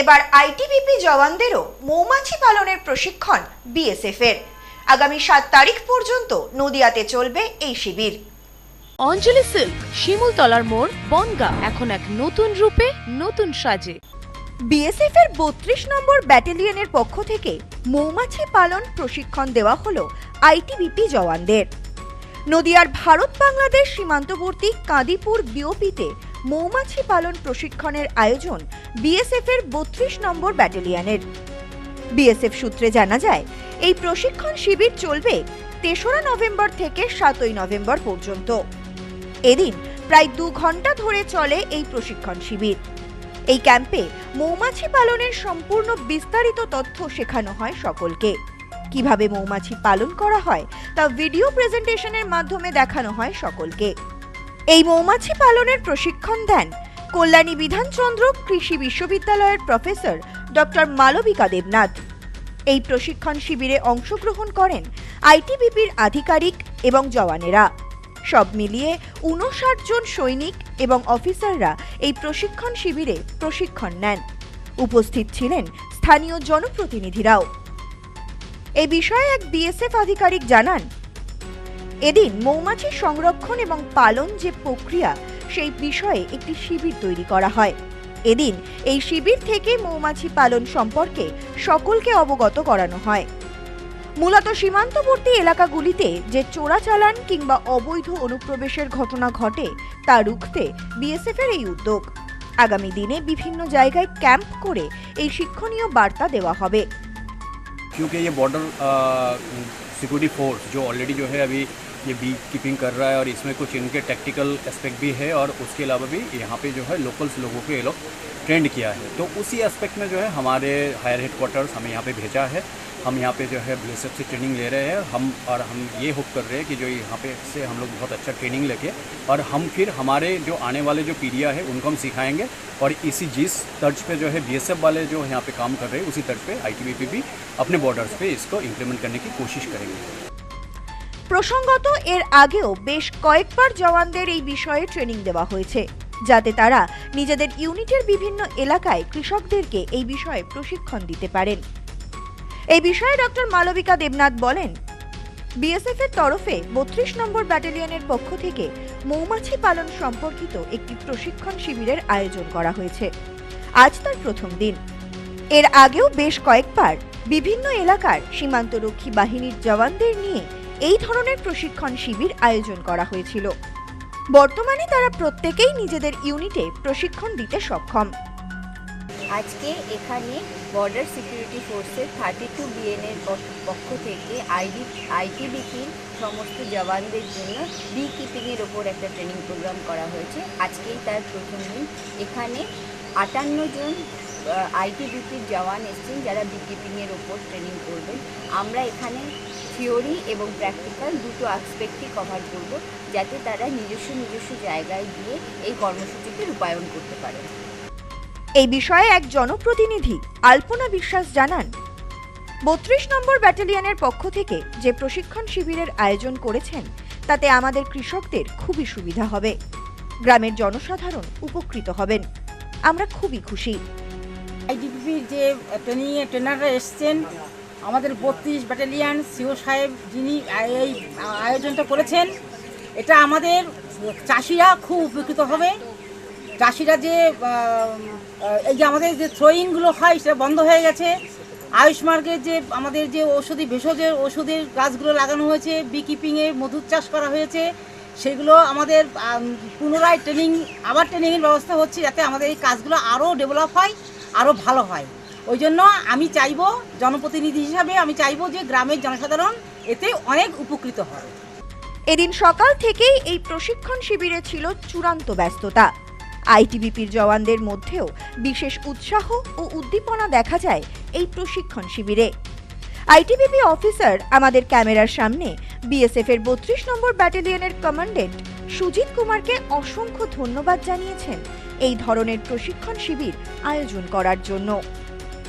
এবার আইটিবিপি জওয়ানদেরও মৌমাছি পালনের প্রশিক্ষণ বিএসএফ এর আগামী সাত তারিখ পর্যন্ত নদিয়াতে চলবে এই শিবির। অঞ্জলি সিল্ক শিমুলতলার মোড় বনগা এখন এক নতুন রূপে নতুন সাজে। বিএসএফ এর বত্রিশ নম্বর ব্যাটালিয়নের পক্ষ থেকে মৌমাছি পালন প্রশিক্ষণ দেওয়া হলো আইটিবিপি জওয়ানদের। নদিয়ার ভারত বাংলাদেশ সীমান্তবর্তী কাঁদিপুর বিওপিতে মৌমাছি পালন প্রশিক্ষণের আয়োজন বিএসএফ এর বত্রিশ নম্বর ব্যাটালিয়নের। বিএসএফ সূত্রে জানা যায়, এই প্রশিক্ষণ শিবির চলবে তেসরা নভেম্বর থেকে সাতই নভেম্বর পর্যন্ত। এদিন প্রায় দু ঘণ্টা ধরে চলে এই প্রশিক্ষণ শিবির। এই ক্যাম্পে মৌমাছি পালনের সম্পূর্ণ বিস্তারিত তথ্য শেখানো হয় সকলকে। কীভাবে মৌমাছি পালন করা হয় তা ভিডিও প্রেজেন্টেশনের মাধ্যমে দেখানো হয় সকলকে। এই মৌমাছি পালনের প্রশিক্ষণ দেন কল্যাণী বিধানচন্দ্র কৃষি বিশ্ববিদ্যালয়ের প্রফেসর ডক্টর মালবিকা দেবনাথ। এই প্রশিক্ষণ শিবিরে অংশগ্রহণ করেন আইটিবিপির আধিকারিক এবং জওয়ানেরা। সব মিলিয়ে উনষাট জন সৈনিক এবং অফিসাররা এই প্রশিক্ষণ শিবিরে প্রশিক্ষণ নেন। উপস্থিত ছিলেন স্থানীয় জনপ্রতিনিধিরাও। এ বিষয়ে এক বিএসএফ আধিকারিক জানান এদিন মৌমাছি সংরক্ষণ এবং পালন যে প্রক্রিয়া সেই বিষয়ে একটি শিবির তৈরি করা হয় এদিন এই শিবির থেকে মৌমাছি পালন সম্পর্কে সকলকে অবগত করানো হয় মূলত সীমান্তবর্তী এলাকাগুলিতে যে চোরাচালান কিংবা অবৈধ অনুপ্রবেশের ঘটনা ঘটে তা রুখতে বিএসএফ এর এই উদ্যোগ আগামী দিনে বিভিন্ন জায়গায় ক্যাম্প করে এই শিক্ষণীয় বার্তা দেওয়া হবে क्योंकि ये बॉर्डर सिक्योरिटी फोर्स जो ऑलरेडी जो है अभी ये बी कीपिंग कर रहा है और इसमें कुछ इनके टेक्टिकल एस्पेक्ट भी है और उसके अलावा भी यहाँ पे जो है लोकल्स लोगों को ये लोग ट्रेंड किया है। तो उसी एस्पेक्ट में जो है हमारे हायर हेडक्वार्टर्स हमें यहाँ पे भेजा है। हम यहाँ पे जो है बीएसएफ से ट्रेनिंग ले रहे हैं। हम और हम ये होप कर रहे हैं कि जो यहाँ पे से हम लोग बहुत अच्छा ट्रेनिंग लेके और हम फिर हमारे जो आने वाले जो पीढ़ियाँ है, उनको हम सिखाएँगे और इसी जिस तर्ज पे जो है बीएसएफ वाले जो यहाँ पे काम कर रहे हैं, उसी तर्ज पे आई भी अपने बॉर्डर्स पे इसको इम्प्लीमेंट करने की कोशिश करेंगे। প্রসঙ্গত, এর আগেও বেশ কয়েকবার জওয়ানদের এই বিষয়ে ট্রেনিং দেওয়া হয়েছে, যাতে তারা নিজেদের ইউনিটের বিভিন্ন এলাকায় কৃষকদেরকে এই বিষয়ে প্রশিক্ষণ দিতে পারেন। এই বিষয়ে ডক্টর মালবিকা দেবনাথ বলেন বিএসএফ এর তরফে বত্রিশ নম্বর ব্যাটালিয়নের পক্ষ থেকে মৌমাছি পালন সম্পর্কিত একটি প্রশিক্ষণ শিবিরের আয়োজন করা হয়েছে। আজ তার প্রথম দিন। এর আগেও বেশ কয়েকবার বিভিন্ন এলাকার সীমান্তরক্ষী বাহিনীর জওয়ানদের নিয়ে এই ধরনের প্রশিক্ষণ শিবির আয়োজন করা হয়েছিল। বর্তমানে তারা প্রত্যেকেই নিজেদের ইউনিটে প্রশিক্ষণ দিতে সক্ষম। আজকে এখানে বর্ডার সিকিউরিটি ফোর্সের থার্টি টু বিএনের পক্ষ থেকে আইডি আইটি আইটিবিপির সমস্ত জওয়ানদের জন্য বি কিপিংয়ের ওপর একটা ট্রেনিং প্রোগ্রাম করা হয়েছে। আজকেই তার প্রথম দিন। এখানে আটান্ন জন আইটি আইটিবিপির জওয়ান এসছেন যারা বি কিপিংয়ের ওপর ট্রেনিং করবেন। আমরা এখানে থিওরি এবং প্র্যাকটিক্যাল দুটো অ্যাসপেক্টই কভার করব যাতে তারা নিজস্ব নিজস্ব জায়গায় গিয়ে এই কর্মসূচিতে রূপায়ণ করতে পারে। এই বিষয়ে এক জনপ্রতিনিধি আলপনা বিশ্বাস জানান বত্রিশ নম্বর ব্যাটালিয়নের পক্ষ থেকে যে প্রশিক্ষণ শিবিরের আয়োজন করেছেন তাতে আমাদের কৃষকদের খুবই সুবিধা হবে। গ্রামের জনসাধারণ উপকৃত হবেন। আমরা খুবই খুশি। আইডিপির যে ট্রেনিংয়ে ট্রেনাররা এসছেন আমাদের বত্রিশ ব্যাটালিয়ান সিও সাহেব যিনি এই আয়োজনটা করেছেন, এটা আমাদের চাষিরা খুব উপকৃত হবে। চাষিরা যে এই যে আমাদের যে থ্রোয়িংগুলো হয় সেটা বন্ধ হয়ে গেছে। আয়ুষ্মার্গের যে আমাদের যে ঔষধি, ভেষজের ওষুধের গাছগুলো লাগানো হয়েছে বি কিপিংয়ে মধুর চাষ করা হয়েছে। সেগুলো আমাদের পুনরায় ট্রেনিং আবার ট্রেনিংয়ের ব্যবস্থা হচ্ছে যাতে আমাদের এই কাজগুলো আরও ডেভেলপ হয়, আরও ভালো হয়। ওই জন্য আমি চাইব জনপ্রতিনিধি হিসাবে আমি চাইব যে গ্রামের জনসাধারণ এতে অনেক উপকৃত হয়। এদিন সকাল থেকেই এই প্রশিক্ষণ শিবিরে ছিল চূড়ান্ত ব্যস্ততা। আইটিবিপির জওয়ানদের মধ্যেও বিশেষ উৎসাহ ও উদ্দীপনা দেখা যায় এই প্রশিক্ষণ শিবিরে। আইটিবিপি অফিসার আমাদের ক্যামেরার সামনে বিএসএফ এর বত্রিশ নম্বর ব্যাটালিয়নের কমান্ডেন্ট সুজিত কুমারকে অসংখ্য ধন্যবাদ জানিয়েছেন এই ধরনের প্রশিক্ষণ শিবির আয়োজন করার জন্য।